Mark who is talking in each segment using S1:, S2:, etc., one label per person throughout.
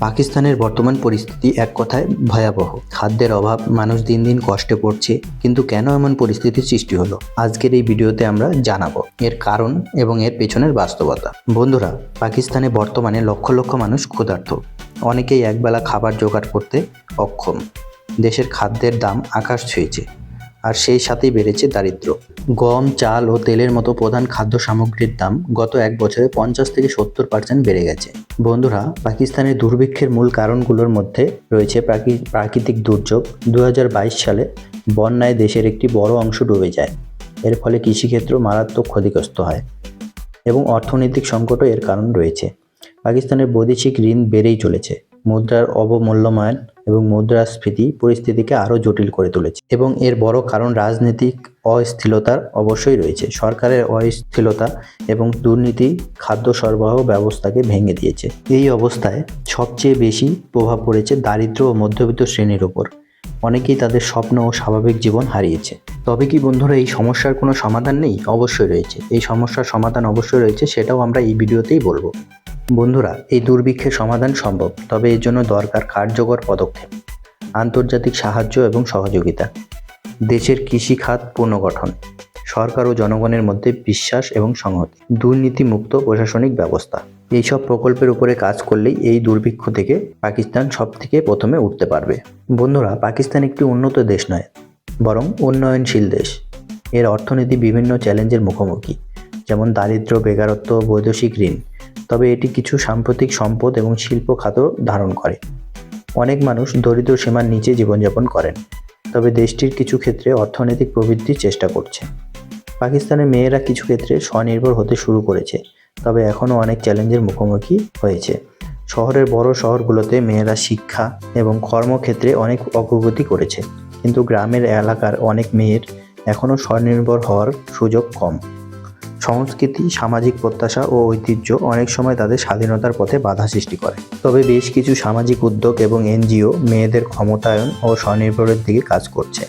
S1: পাকিস্তানের বর্তমান পরিস্থিতি এক কথায় ভয়াবহ। খাদ্যের অভাব, মানুষ দিন দিন কষ্টে পড়ছে, কিন্তু কেন এমন পরিস্থিতির সৃষ্টি হলো? আজকের এই ভিডিওতে আমরা জানাব। এর কারণ এবং এর পেছনের বাস্তবতা। বন্ধুরা, পাকিস্তানে বর্তমানে লক্ষ লক্ষ মানুষ ক্ষুধার্ত। অনেকেই একবেলা খাবার জোগাড় করতে অক্ষম। দেশের খাদ্যের দাম আকাশ ছুঁয়েছে। আর সেই সাথেই বেড়েছে দারিদ্র। গম, চাল ও তেলের মতো প্রধান খাদ্য সামগ্রীর দাম গত এক বছরে পঞ্চাশ থেকে সত্তর পার্সেন্ট বেড়ে গেছে। বন্ধুরা, পাকিস্তানের দুর্ভিক্ষের মূল কারণগুলোর মধ্যে রয়েছে প্রাকৃতিক দুর্যোগ। দু হাজার বাইশ সালে বন্যায় দেশের একটি বড় অংশ ডুবে যায়। এর ফলে কৃষিক্ষেত্র মারাত্মক ক্ষতিগ্রস্ত হয় এবং অর্থনৈতিক সংকটও এর কারণ রয়েছে। পাকিস্তানের বৈদেশিক ঋণ বেড়েই চলেছে। মুদ্রার অবমূল্যমায়ন এবং মুদ্রাস্ফীতি পরিস্থিতিকে আরও জটিল করে তুলেছে। এবং এর বড় কারণ রাজনৈতিক অস্থিরতার অবশ্যই রয়েছে। সরকারের অস্থিরতা এবং দুর্নীতি খাদ্য সরবরাহ ব্যবস্থাকে ভেঙে দিয়েছে। এই অবস্থায় সবচেয়ে বেশি প্রভাব পড়েছে দারিদ্র ও মধ্যবিত্ত শ্রেণির ওপর। অনেকেই তাদের স্বপ্ন ও স্বাভাবিক জীবন হারিয়েছে। তবে কি বন্ধুরা, এই সমস্যার কোনো সমাধান নেই? অবশ্যই রয়েছে। এই সমস্যার সমাধান অবশ্যই রয়েছে, সেটাও আমরা এই ভিডিওতেই বলব। বন্ধুরা, এই দুর্ভিক্ষের সমাধান সম্ভব, তবে এর জন্য দরকার কার্যকর পদক্ষেপ, আন্তর্জাতিক সাহায্য এবং সহযোগিতা। দেশের কৃষি খাত পুনর্গঠন, সরকার ও জনগণের মধ্যে বিশ্বাস এবং সংহতি, দুর্নীতিমুক্ত প্রশাসনিক ব্যবস্থা। এইসব প্রকল্পের উপরে কাজ করলেই এই দুর্ভিক্ষ থেকে পাকিস্তান সব থেকে প্রথমে উঠতে পারবে। বন্ধুরা, পাকিস্তান একটি উন্নত দেশ নয়, বরং উন্নয়নশীল দেশ। এর অর্থনীতি বিভিন্ন চ্যালেঞ্জের মুখোমুখি, যেমন দারিদ্র বেকারত্ব, বৈদেশিক ঋণ তবে এটি কিছু সাম্প্রতিক সম্পদ এবং শিল্প খাত ধারণ করে। অনেক মানুষ দরিদ্র সীমার নিচে জীবনযাপন করেন, তবে দেশটির কিছু ক্ষেত্রে অর্থনৈতিক প্রবৃদ্ধির চেষ্টা করছে। পাকিস্তানের মেয়েরা কিছু ক্ষেত্রে স্বনির্ভর হতে শুরু করেছে, তবে এখনও অনেক চ্যালেঞ্জের মুখোমুখি হয়েছে। শহরের বড় শহরগুলোতে মেয়েরা শিক্ষা এবং কর্মক্ষেত্রে অনেক অগ্রগতি করেছে, কিন্তু গ্রামের এলাকার অনেক মেয়ের এখনও স্বনির্ভর হওয়ার সুযোগ কম। সংস্কৃতি, সামাজিক প্রত্যাশা ও ঐতিহ্য অনেক সময় তাদের স্বাধীনতার পথে বাধা সৃষ্টি করে। তবে বেশ কিছু সামাজিক উদ্যোগ এবং এনজিও মেয়েদের ক্ষমতায়ন ও স্বনির্ভরের দিকে কাজ করছে।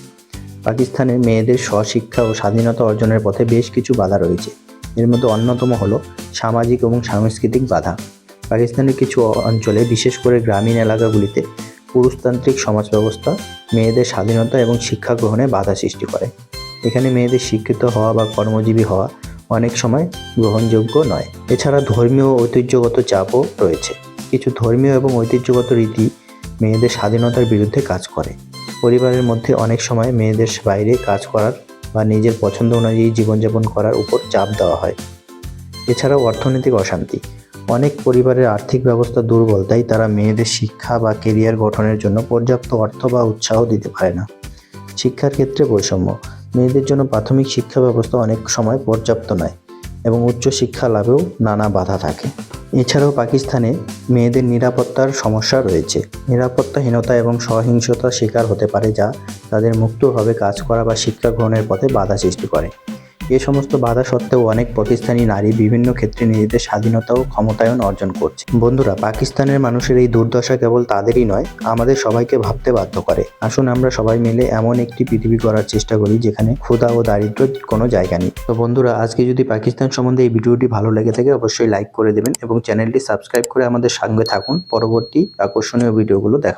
S1: পাকিস্তানে মেয়েদের স্বশিক্ষা ও স্বাধীনতা অর্জনের পথে বেশ কিছু বাধা রয়েছে। এর মধ্যে অন্যতম হলো সামাজিক এবং সাংস্কৃতিক বাধা। পাকিস্তানের কিছু অঞ্চলে, বিশেষ করে গ্রামীণ এলাকাগুলিতে পুরুষতান্ত্রিক সমাজ ব্যবস্থা মেয়েদের স্বাধীনতা এবং শিক্ষা গ্রহণে বাধা সৃষ্টি করে। এখানে মেয়েদের শিক্ষিত হওয়া বা কর্মজীবী হওয়া অনেক সময় গ্রহণযোগ্য নয়। এছাড়া ধর্মীয় ঐতিহ্যগত চাপও রয়েছে। কিছু ধর্মীয় এবং ঐতিহ্যগত রীতি মেয়েদের স্বাধীনতার বিরুদ্ধে কাজ করে। পরিবারের মধ্যে অনেক সময় মেয়েদের বাইরে কাজ করার বা নিজের পছন্দ অনুযায়ী জীবনযাপন করার উপর চাপ দেওয়া হয়। এছাড়াও অর্থনৈতিক অশান্তি। অনেক পরিবারের আর্থিক ব্যবস্থা দুর্বল, তাই তারা মেয়েদের শিক্ষা বা কেরিয়ার গঠনের জন্য পর্যাপ্ত অর্থ বা উৎসাহ দিতে পারে না। শিক্ষার ক্ষেত্রে বৈষম্য। মেয়েদের জন্য প্রাথমিক শিক্ষা ব্যবস্থা অনেক সময় পর্যাপ্ত নয় এবং উচ্চ শিক্ষা লাভেও নানা বাধা থাকে। এছাড়াও পাকিস্তানে মেয়েদের নিরাপত্তার সমস্যা রয়েছে। নিরাপত্তাহীনতা এবং সহিংসতার শিকার হতে পারে যা তাদের মুক্তভাবে কাজ করা বা শিক্ষা গ্রহণের পথে বাধা সৃষ্টি করে। এ সমস্ত বাধা সত্ত্বেও অনেক পাকিস্তানি নারী বিভিন্ন ক্ষেত্রে নিজেদের স্বাধীনতা ও ক্ষমতায়ন অর্জন করছে। বন্ধুরা, পাকিস্তানের মানুষের এই দুর্দশা কেবল তাদেরই নয়, আমাদের সবাইকে ভাবতে বাধ্য করে। আসুন আমরা সবাই মিলে এমন একটি পৃথিবী করার চেষ্টা করি, যেখানে ক্ষুধা ও দারিদ্র কোনো জায়গা নেই। তো বন্ধুরা, আজকে যদি পাকিস্তান সম্বন্ধে এই ভিডিওটি ভালো লেগে থাকে, অবশ্যই লাইক করে দেবেন এবং চ্যানেলটি সাবস্ক্রাইব করে আমাদের সঙ্গে থাকুন। পরবর্তী আকর্ষণীয় ভিডিওগুলো দেখার